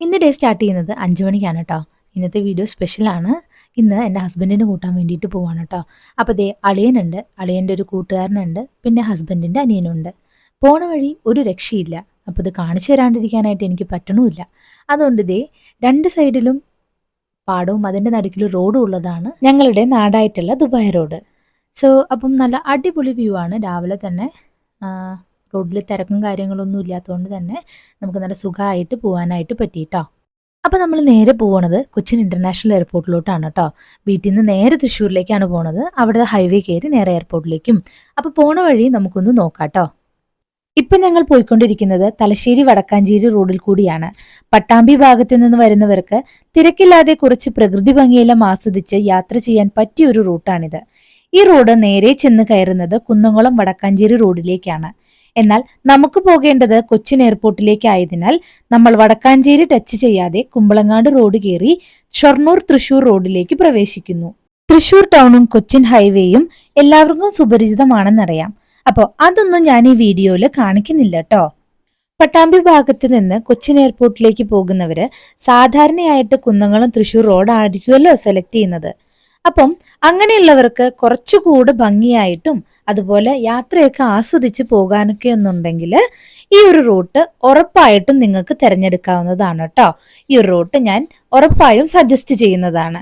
ഇന്ന് day start ചെയ്യുന്നത് അഞ്ച് മണിക്കാണ് കേട്ടോ ഇന്നത്തെ വീഡിയോ സ്പെഷ്യലാണ് ഇന്ന് എന്റെ ഹസ്ബൻഡിനെ കൂട്ടാൻ വേണ്ടിയിട്ട് പോവാണ് കേട്ടോ അപ്പോൾ ദേ അളിയനുണ്ട്. അളിയന്റെ ഒരു കൂട്ടുകാരനുണ്ട്. പിന്നെ ഹസ്ബൻഡിന്റെ അനിയനുണ്ട്. പോണ വഴി ഒരു രക്ഷയില്ല. അപ്പോൾ ഇത് കാണിച്ചു തരാണ്ടിരിക്കാനായിട്ട് എനിക്ക് പറ്റണമില്ല. അതുകൊണ്ട് ദേ രണ്ട് സൈഡിലും പാടവും അതിന്റെ നടുക്കിൽ റോഡും ഉള്ളതാണ് ഞങ്ങളുടെ നാടായിട്ടുള്ള ദുബായ് റോഡ് സോ അപ്പം നല്ല അടിപൊളി വ്യൂ ആണ്. രാവിലെ തന്നെ റോഡിൽ തിരക്കും കാര്യങ്ങളൊന്നും ഇല്ലാത്തതുകൊണ്ട് തന്നെ നമുക്ക് നല്ല സുഖമായിട്ട് പോകാനായിട്ട് പറ്റിയിട്ടോ. അപ്പോൾ നമ്മൾ നേരെ പോകണത് കൊച്ചിൻ ഇന്റർനാഷണൽ എയർപോർട്ടിലോട്ടാണ് കേട്ടോ. വീട്ടിൽ നിന്ന് നേരെ തൃശ്ശൂരിലേക്കാണ് പോണത്. അവിടെ ഹൈവേ കയറി നേരെ എയർപോർട്ടിലേക്കും. അപ്പോൾ പോണ വഴി നമുക്കൊന്ന് നോക്കാം കേട്ടോ. ഇപ്പം ഞങ്ങൾ പോയിക്കൊണ്ടിരിക്കുന്നത് തലശ്ശേരി വടക്കാഞ്ചേരി റോഡിൽ കൂടിയാണ്. പട്ടാമ്പി ഭാഗത്തു നിന്ന് വരുന്നവർക്ക് തിരക്കില്ലാതെ കുറച്ച് പ്രകൃതി ഭംഗിയെല്ലാം ആസ്വദിച്ച് യാത്ര ചെയ്യാൻ പറ്റിയ ഒരു റൂട്ടാണിത്. ഈ റോഡ് നേരെ ചെന്ന് കയറുന്നത് കുന്നംകുളം വടക്കാഞ്ചേരി റോഡിലേക്കാണ്. എന്നാൽ നമുക്ക് പോകേണ്ടത് കൊച്ചിൻ എയർപോർട്ടിലേക്കായതിനാൽ നമ്മൾ വടക്കാഞ്ചേരി ടച്ച് ചെയ്യാതെ കുമ്പളങ്ങാട് റോഡ് കയറി ഷൊർണൂർ തൃശൂർ റോഡിലേക്ക് പ്രവേശിക്കുന്നു. തൃശൂർ ടൗണും കൊച്ചിൻ ഹൈവേയും എല്ലാവർക്കും സുപരിചിതമാണെന്നറിയാം. അപ്പോൾ അതൊന്നും ഞാൻ ഈ വീഡിയോയിൽ കാണിക്കുന്നില്ല കേട്ടോ പട്ടാമ്പി ഭാഗത്ത് നിന്ന് കൊച്ചിൻ എയർപോർട്ടിലേക്ക് പോകുന്നവർ സാധാരണയായിട്ട് കുന്നംകുളം തൃശൂർ റോഡായിരിക്കുമല്ലോ സെലക്ട് ചെയ്യുന്നത്. അപ്പം അങ്ങനെയുള്ളവർക്ക് കുറച്ചുകൂടെ ഭംഗിയായിട്ടും അതുപോലെ യാത്രയൊക്കെ ആസ്വദിച്ച് പോകാനൊക്കെ ഒന്നുണ്ടെങ്കിൽ ഈ ഒരു റൂട്ട് ഉറപ്പായിട്ടും നിങ്ങൾക്ക് തിരഞ്ഞെടുക്കാവുന്നതാണ് കേട്ടോ. ഈ ഒരു റൂട്ട് ഞാൻ ഉറപ്പായും സജസ്റ്റ് ചെയ്യുന്നതാണ്.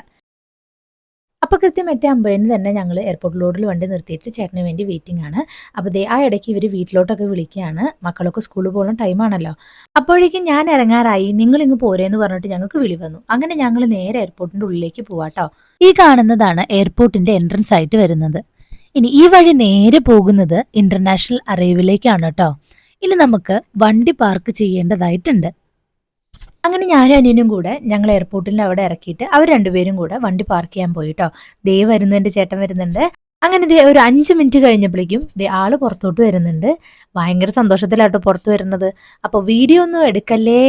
അപ്പോൾ കൃത്യം എട്ട് അമ്പതിന് തന്നെ ഞങ്ങൾ എയർപോർട്ട് വണ്ടി നിർത്തിയിട്ട് ചേട്ടന് വേണ്ടി വെയിറ്റിംഗ് ആണ്. അപ്പോൾ ദേ ആ ഇടയ്ക്ക് ഇവർ വീട്ടിലോട്ടൊക്കെ വിളിക്കുകയാണ്. മക്കളൊക്കെ സ്കൂളിൽ പോകുന്ന ടൈമാണല്ലോ അപ്പോഴേക്കും ഞാൻ ഇറങ്ങാറായി. നിങ്ങൾ ഇങ്ങ് പോരേന്ന് പറഞ്ഞിട്ട് ഞങ്ങൾക്ക് വിളി വന്നു. അങ്ങനെ ഞങ്ങൾ നേരെ എയർപോർട്ടിന്റെ ഉള്ളിലേക്ക് പോവാട്ടോ ഈ കാണുന്നതാണ് എയർപോർട്ടിന്റെ എൻട്രൻസ് ആയിട്ട് വരുന്നത്. ഇനി ഈ വഴി നേരെ പോകുന്നത് ഇന്റർനാഷണൽ അറൈവിലേക്കാണ് കേട്ടോ ഇനി നമുക്ക് വണ്ടി പാർക്ക് ചെയ്യേണ്ടതായിട്ടുണ്ട്. അങ്ങനെ ഞാനും അനിയനും കൂടെ ഞങ്ങൾ എയർപോർട്ടിൽ അവിടെ ഇറക്കിയിട്ട് അവർ രണ്ടുപേരും കൂടെ വണ്ടി പാർക്ക് ചെയ്യാൻ പോയി കേട്ടോ ദേ വരുന്നുണ്ട് ചേട്ടൻ വരുന്നുണ്ട്. അങ്ങനെ ദേ ഒരു അഞ്ച് മിനിറ്റ് കഴിഞ്ഞപ്പോഴേക്കും ദേ ആൾ പുറത്തോട്ട് വരുന്നുണ്ട്. ഭയങ്കര സന്തോഷത്തിലാട്ടോ പുറത്ത് വരുന്നത്. അപ്പോൾ വീഡിയോ ഒന്നും എടുക്കല്ലേ?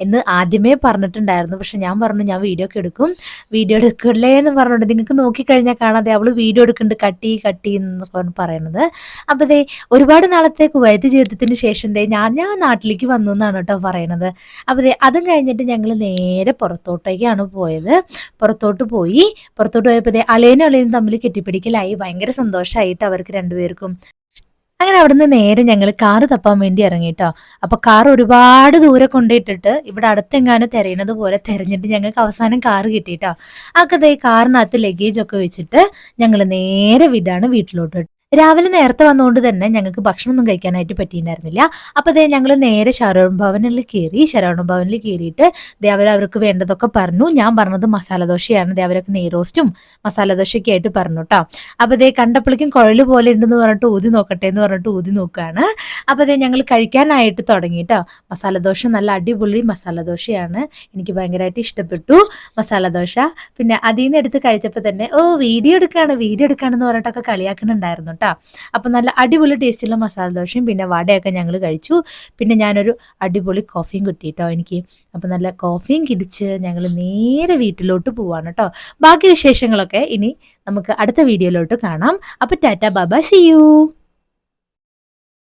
എന്ന് ആദ്യമേ പറഞ്ഞിട്ടുണ്ടായിരുന്നു. പക്ഷെ ഞാൻ പറഞ്ഞു ഞാൻ വീഡിയോ ഒക്കെ എടുക്കും. വീഡിയോ എടുക്കില്ലേ എന്ന് പറഞ്ഞിട്ട് നിങ്ങൾക്ക് നോക്കിക്കഴിഞ്ഞാൽ കാണാതെ അവൾ വീഡിയോ എടുക്കുന്നുണ്ട്. കട്ടി കട്ടി എന്നൊക്കെ പറയണത്. അപ്പോൾ ദേ ഒരുപാട് നാളത്തെ കുവൈത്ത് ജീവിതത്തിന് ശേഷം ദേ ഞാൻ ഞാൻ നാട്ടിലേക്ക് വന്നു എന്നാണ് കേട്ടോ പറയണത്. അപ്പോൾ ദേ അതും കഴിഞ്ഞിട്ട് ഞങ്ങൾ നേരെ പുറത്തോട്ടേക്കാണ് പോയത്. പുറത്തോട്ട് പോയി. പുറത്തോട്ട് പോയപ്പോൾ ദേ അലേനും അളയനും തമ്മിൽ കെട്ടിപ്പിടിക്കലായി. ഭയങ്കര സന്തോഷമായിട്ട് അവർക്ക് രണ്ടുപേർക്കും അങ്ങനെ അവിടുന്ന് നേരെ ഞങ്ങൾ കാറ് തപ്പാൻ വേണ്ടി ഇറങ്ങി കേട്ടോ അപ്പൊ കാർ ഒരുപാട് ദൂരെ കൊണ്ടിട്ടിട്ട് ഇവിടെ അടുത്തെങ്ങാനും തിരയണത് പോലെ തിരഞ്ഞിട്ട് ഞങ്ങൾക്ക് അവസാനം കാറ് കിട്ടിയിട്ടോ അക്കതേ കാറിനകത്ത് ലഗേജ് ഒക്കെ വെച്ചിട്ട് ഞങ്ങൾ നേരെ വിടാണ് വീട്ടിലോട്ട് രാവിലെ നേരത്തെ വന്നുകൊണ്ട് തന്നെ ഞങ്ങൾക്ക് ഭക്ഷണമൊന്നും കഴിക്കാനായിട്ട് പറ്റിയിട്ടുണ്ടായിരുന്നില്ല. അപ്പോൾ അതേ ഞങ്ങൾ നേരെ ശരവൺ ഭവനിൽ കയറി ശരവണ ഭവനിൽ കയറിയിട്ട് ദേ അവർ അവർക്ക് വേണ്ടതൊക്കെ പറഞ്ഞു. ഞാൻ പറഞ്ഞത് മസാല ദോശയാണ്. ദേ അവരൊക്കെ നെയ്റോസ്റ്റും മസാല ദോശയൊക്കെ ആയിട്ട് പറഞ്ഞു കേട്ടോ അപ്പോൾ അതേ കണ്ടപ്പോഴേക്കും കുഴൽ പോലെ ഉണ്ടെന്ന് പറഞ്ഞിട്ട് ഊതി നോക്കട്ടെ എന്ന് പറഞ്ഞിട്ട് ഊതി നോക്കുകയാണ് അപ്പോൾ അതേ ഞങ്ങൾ കഴിക്കാനായിട്ട് തുടങ്ങി കേട്ടോ മസാല ദോശ നല്ല അടിപൊളി മസാല ദോശയാണ്. എനിക്ക് ഭയങ്കരമായിട്ട് ഇഷ്ടപ്പെട്ടു മസാല ദോശ. പിന്നെ അതിൽ നിന്ന് എടുത്ത് കഴിച്ചപ്പോൾ തന്നെ ഓ വീഡിയോ എടുക്കുകയാണ് വീഡിയോ എടുക്കുകയാണെന്ന് പറഞ്ഞിട്ടൊക്കെ കളിയാക്കുന്നുണ്ടായിരുന്നു കേട്ടോ. അപ്പം നല്ല അടിപൊളി ടേസ്റ്റുള്ള മസാല ദോശയും പിന്നെ വടയൊക്കെ ഞങ്ങൾ കഴിച്ചു. പിന്നെ ഞാനൊരു അടിപൊളി കോഫിയും കിട്ടി കേട്ടോ എനിക്ക്. അപ്പം നല്ല കോഫിയും കിടിച്ച് ഞങ്ങൾ നേരെ വീട്ടിലോട്ട് പോവാണ് കേട്ടോ ബാക്കി വിശേഷങ്ങളൊക്കെ ഇനി നമുക്ക് അടുത്ത വീഡിയോയിലോട്ട് കാണാം. അപ്പോൾ ടാറ്റ ബാബ സി യു.